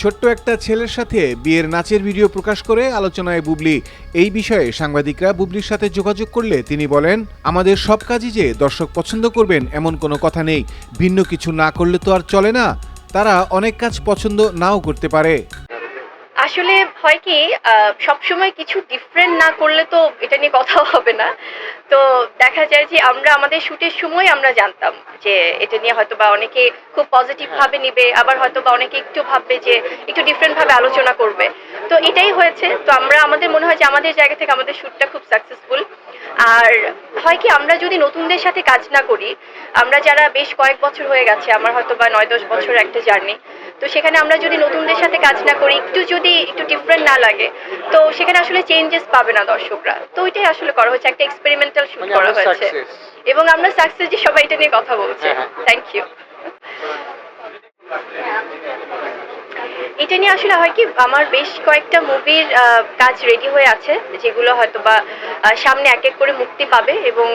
ছোট্ট একটা ছেলের সাথে বিয়ের নাচের ভিডিও প্রকাশ করে আলোচনায় বুবলি। এই বিষয়ে সাংবাদিকরা বুবলির সাথে যোগাযোগ করলে তিনি বলেন, আমাদের সব কাজই যে দর্শক পছন্দ করবেন এমন কোনো কথা নেই। ভিন্ন কিছু না করলে তো আর চলে না। তারা অনেক কাজ পছন্দ নাও করতে পারে। আসলে হয় কি সবসময় কিছু ডিফারেন্ট না করলে তো এটা নিয়ে কথা হবে না। তো দেখা যায় যে আমরা আমাদের শুটের সময় আমরা জানতাম যে এটা নিয়ে হয়তো বা অনেকে খুব পজিটিভ ভাবে নিবে আবার হয়তো বা অনেকে একটু ভাববে যে একটু ডিফারেন্ট ভাবে আলোচনা করবে। তো এটাই হয়েছে। তো আমরা আমাদের মনে হয় যে আমাদের জায়গা থেকে আমাদের শুটটা খুব সাকসেসফুল আর হয় কি আমরা যদি নতুনদের সাথে কাজ না করি আমরা যারা বেশ কয়েক বছর হয়ে গেছে আমার হয়তো বা নয় দশ বছর একটা জার্নি তো সেখানে আমরা যদি নতুনদের সাথে কাজ না করি একটু যদি একটু ডিফারেন্ট না লাগে তো সেখানে আসলে চেঞ্জেস পাবে না দর্শকরা। তো ওইটাই আসলে করা হয়েছে একটা এক্সপেরিমেন্টাল শুট মানে করা হয়েছে। এবং আমরা সাকসেস যে সবাই এটা নিয়ে কথা বলছে। হ্যাঁ, হ্যাঁ। থ্যাংক ইউ এটা নিয়ে আসলে হয় কি, আমার বেশ কয়েকটা মুভির কাজ রেডি হয়ে আছে, যেগুলো হয়তো বা সামনে এক এক করে মুক্তি পাবে এবং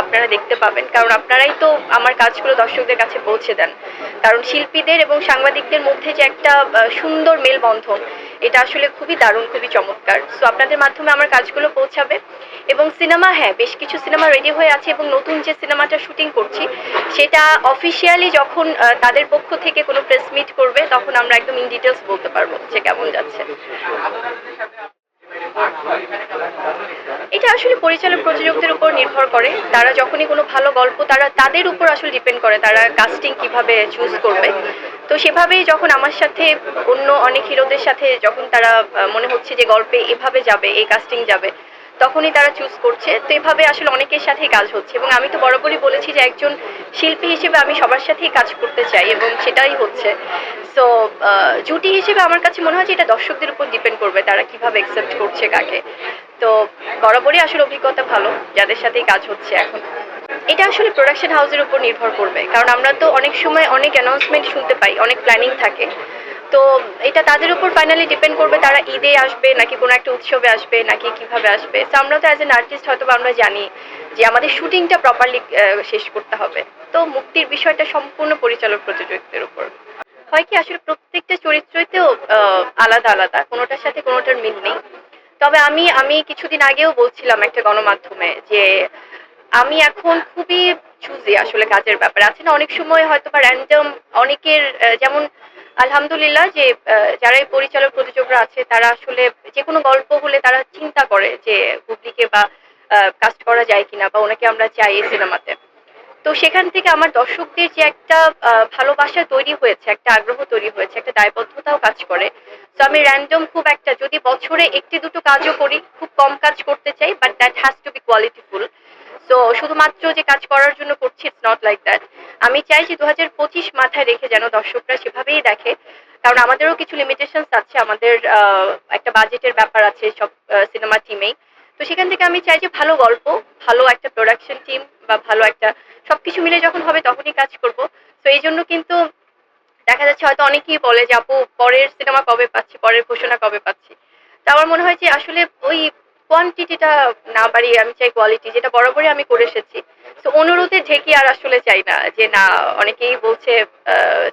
আপনারা দেখতে পাবেন। কারণ আপনারাই তো আমার কাজগুলো দর্শকদের কাছে পৌঁছে দেন। কারণ শিল্পীদের এবং সাংবাদিকদের মধ্যে যে একটা সুন্দর মেলবন্ধন এটা আসলে খুবই দারুণ, খুবই চমৎকার। সো আপনাদের মাধ্যমে আমার কাজগুলো পৌঁছাবে। এবং সিনেমা হ্যাঁ বেশ কিছু সিনেমা রেডি হয়ে আছে এবং নতুন যে সিনেমাটা শুটিং করছি, সেটা অফিসিয়ালি যখন তাদের পক্ষ থেকে কোনো প্রেস মিট করবে, তখন আমরা একদম ইন ডিটেলস বলতে পারব যে কেমন যাচ্ছে। এটা আসলে পরিচালক প্রযোজকদের উপর নির্ভর করে। তারা যখনই কোনো ভালো গল্প, তারা তাদের উপর আসলে ডিপেন্ড করে তারা কাস্টিং কীভাবে চুজ করবে। তো সেভাবেই যখন আমার সাথে অন্য অনেক হিরোদের সাথে যখন তারা মনে হচ্ছে যে গল্পে এভাবে যাবে, এই কাস্টিং যাবে তখনই তারা চুজ করছে। তো এভাবে আসলে অনেকের সাথেই কাজ হচ্ছে এবং আমি তো বরাবরই বলেছি যে একজন শিল্পী হিসেবে আমি সবার সাথেই কাজ করতে চাই এবং সেটাই হচ্ছে। সো জুটি হিসেবে আমার কাছে মনে হয় যে এটা দর্শকদের উপর ডিপেন্ড করবে তারা কীভাবে অ্যাকসেপ্ট করছে কাকে। তো বরাবরই আসলে অভিজ্ঞতা ভালো যাদের সাথেই কাজ হচ্ছে এখন। এটা আসলে প্রোডাকশন হাউসের উপর নির্ভর করবে। কারণ আমরা তো অনেক সময় অনেক অ্যানাউন্সমেন্ট শুনতে পাই, অনেক প্ল্যানিং থাকে। তো এটা তাদের উপর ফাইনালি ডিপেন্ড করবে তারা ঈদে আসবে নাকি কোনো একটা উৎসবে আসবে নাকি কীভাবে আসবে। তো আমরা তো অ্যাজ এন আর্টিস্ট হয়তো আমরা জানি যে আমাদের শুটিংটা প্রপারলি শেষ করতে হবে। তো মুক্তির বিষয়টা সম্পূর্ণ পরিচালক প্রযোজকদের উপর। হয় কি আসলে প্রত্যেকটা চরিত্রতেও আহ, আলাদা আলাদা কোনোটার সাথে কোনোটার মিল নেই। তবে আমি আমি কিছুদিন আগেও বলছিলাম একটা গণমাধ্যমে যে আমি এখন খুবই চুজি আসলে কাজের ব্যাপারে। আছে না অনেক সময় হয়তো বা র্যান্ডম অনেকের যেমন আলহামদুলিল্লাহ যে যারা এই পরিচালক প্রযোজকরা আছে, তারা আসলে যে কোনো গল্প হলে তারা চিন্তা করে যে হুবলিকে বা কাস্ট করা যায় কিনা বা ওনাকে আমরা চাই এই সিনেমাতে। তো সেখান থেকে আমার দর্শকদের যে একটা ভালোবাসা তৈরি হয়েছে, একটা আগ্রহ তৈরি হয়েছে, একটা দায়বদ্ধতাও কাজ করে। তো আমি র্যান্ডম খুব একটা, যদি বছরে একটি দুটো কাজও করি, খুব কম কাজ করতে চাই but that has to be qualityful so শুধুমাত্র যে কাজ করার জন্য করছি ইটস নট লাইক দ্যাট আমি চাই যে দু হাজার পঁচিশ মাথায় রেখে যেন দর্শকরা সেভাবেই দেখে, কারণ আমাদেরও কিছু লিমিটেশনস আছে, আমাদের একটা বাজেটের ব্যাপার আছে সব সিনেমা টিমেই তো সেখান থেকে আমি চাই যে ভালো গল্প, ভালো একটা প্রোডাকশন টিম বা ভালো একটা, সবকিছু মিলে যখন হবে তখনই কাজ করব। তো এই জন্য কিন্তু দেখা যাচ্ছে হয়তো অনেকেই বলে যে, আপু, পরের সিনেমা কবে পাচ্ছি? পরের ঘোষণা কবে পাচ্ছি? তো আমার মনে হয় যে আসলে ওই কোয়ান্টিটিটা না বাড়িয়ে আমি চাই কোয়ালিটি যেটা বরাবরই আমি করে এসেছি। তো অনুরোধে ঢেকে আর আসলে চাই না যে, না, অনেকেই বলছে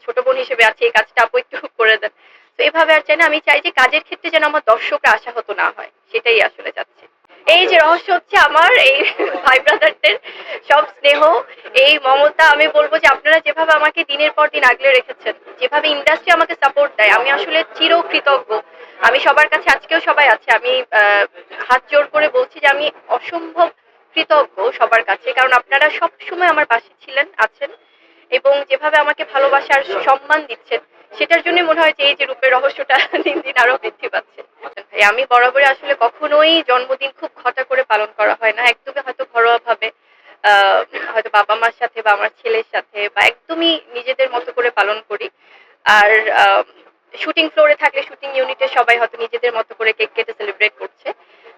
ছোট বোন হিসেবে আছে, এই কাজটা আপু একটু করে দেন। তো এভাবে আর চাই না। আমি চাই যে, কাজের ক্ষেত্রে যেন আমার দর্শকরা আশাহত না হয়। সেটাই আসলে চাচ্ছি। এই যে রহস্য হচ্ছে আমার, এই ভাই ব্রাদারদের সব স্নেহ, এই মমতা, আমি বলব যে, আপনারা যেভাবে আমাকে দিনের পর দিন আগলে রেখেছেন, যেভাবে ইন্ডাস্ট্রি আমাকে সাপোর্ট দেয়, আমি আসলে চির কৃতজ্ঞ আমি সবার কাছে, আজকেও সবাই আছে। আমি হাত জোর করে বলছি যে আমি অসম্ভব কৃতজ্ঞ সবার কাছে, কারণ আপনারা সব সময় আমার পাশে ছিলেন, আছেন, এবং যেভাবে আমাকে ভালোবাসার সম্মান দিচ্ছেন, সেটার জন্য মনে হয় যে এই যে রূপের রহস্যটা দিন দিন আরও বৃদ্ধি পাচ্ছে। ভাই আমি বরাবরই আসলে কখনোই জন্মদিন খুব ঘটা করে পালন করা হয় না। একদমই হয়তো ঘরোয়া ভাবে হয়তো বাবা মার সাথে বা আমার ছেলের সাথে বা একদমই নিজেদের মতো করে পালন করি। আর শুটিং ফ্লোরে থাকলে শুটিং ইউনিটে সবাই হয়তো নিজেদের মতো করে কেক কেটে সেলিব্রেট করছে।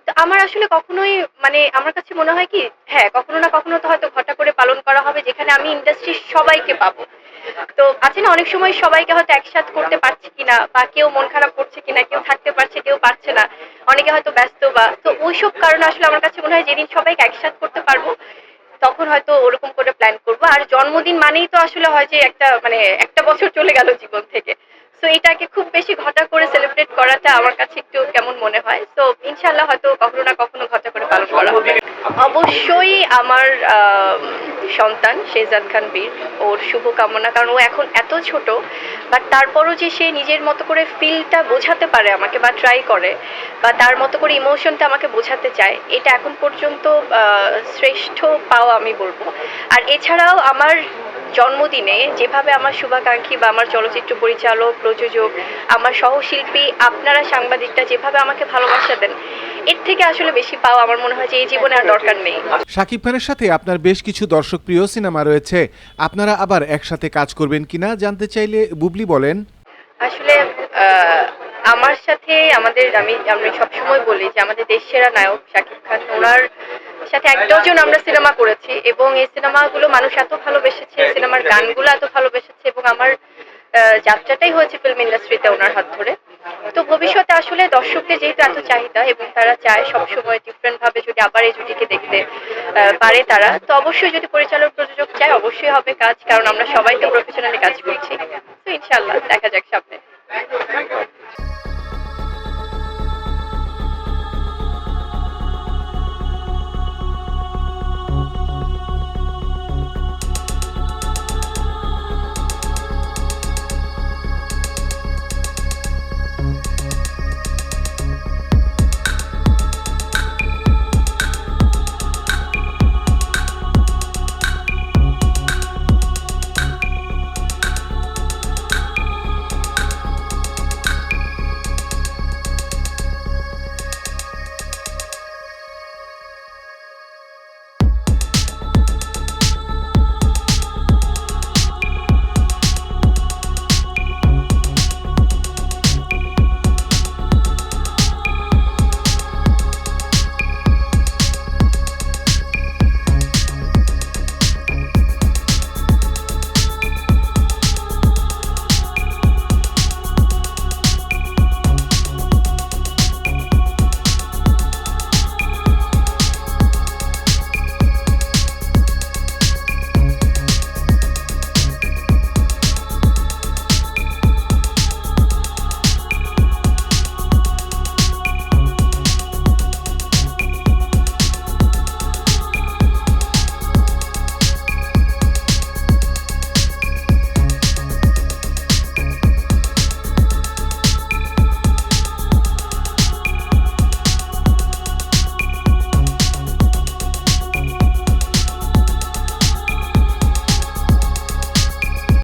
তো আমার আসলে কখনোই মানে আমার কাছে মনে হয় কি হ্যাঁ কখনো না কখনো তো হয়তো ঘটা করে পালন করা হবে, যেখানে আমি ইন্ডাস্ট্রির সবাইকে পাবো। তো আছে না, অনেক সময় সবাইকে হয়তো একসাথ করতে পারছি কিনা, বা কেউ মন খারাপ করছে কিনা, কেউ থাকতে পারছে, কেউ পারছে না, অনেকে হয়তো ব্যস্ত বা, তো ওইসব কারণে আসলে আমার কাছে মনে হয় যেদিন সবাইকে একসাথ করতে পারব, তখন হয়তো ওরকম করে প্ল্যান করব। আর জন্মদিন মানেই তো আসলে হয় যে একটা মানে একটা বছর চলে গেল জীবন থেকে। তো এটাকে খুব বেশি ঘটা করে সেলিব্রেট করাটা আমার কাছে একটু কেমন মনে হয়। তো ইনশাল্লাহ হয়তো কখনো না কখনো ঘটা করে পালন করা হবে। অবশ্যই আমার সন্তান, শেহজাদ খান বীর, ওর শুভকামনা, কারণ ও এখন এত ছোট বাট তারপরও যে সে নিজের মতো করে ফিলটা বোঝাতে পারে আমাকে বা ট্রাই করে, বা তার মতো করে ইমোশনটা আমাকে বোঝাতে চায়, এটা এখন পর্যন্ত শ্রেষ্ঠ পাওয়া আমি বলব। আর এছাড়াও আমার জন্মদিনে যেভাবে আমার শুভাকাঙ্ক্ষী বা আমার চলচ্চিত্র পরিচালক প্রযোজক আমার সহশিল্পী আপনারা সাংবাদিকরা যেভাবে আমাকে ভালোবাসা দেন এর থেকে আসলে বেশি পাওয়া আমার মনে হয় যে এই জীবনে আর দরকার নেই। শাকিব খানের সাথে আপনার বেশ কিছু দর্শকপ্রিয় সিনেমা রয়েছে। আপনারা আবার একসাথে কাজ করবেন কিনা জানতে চাইলে বুবলি বলেন। আসলে আহ, আমার সাথে আমাদের আমি আমি সবসময় বলি যে আমাদের দেশ সেরা নায়ক শাকিব খান। ওনার সাথে এক ডজন আমরা সিনেমা করেছি এবং এই সিনেমাগুলো মানুষ এত ভালোবেসেছে সিনেমার গানগুলো এত ভালোবেসেছে এবং আমার যাত্রাটাই হয়েছে ফিল্ম ইন্ডাস্ট্রিতে ওনার হাত ধরে। তো ভবিষ্যতে আসলে দর্শকদের যেহেতু এত চাহিদা এবং তারা চায় সবসময় ডিফারেন্ট ভাবে যদি আবার এই জুটিকে দেখতে পারে তারা তো অবশ্যই যদি পরিচালক প্রযোজক চায় অবশ্যই হবে কাজ কারণ আমরা সবাই তো প্রফেশনালি কাজ করছি। তো ইনশাল্লাহ দেখা যাক সামনে।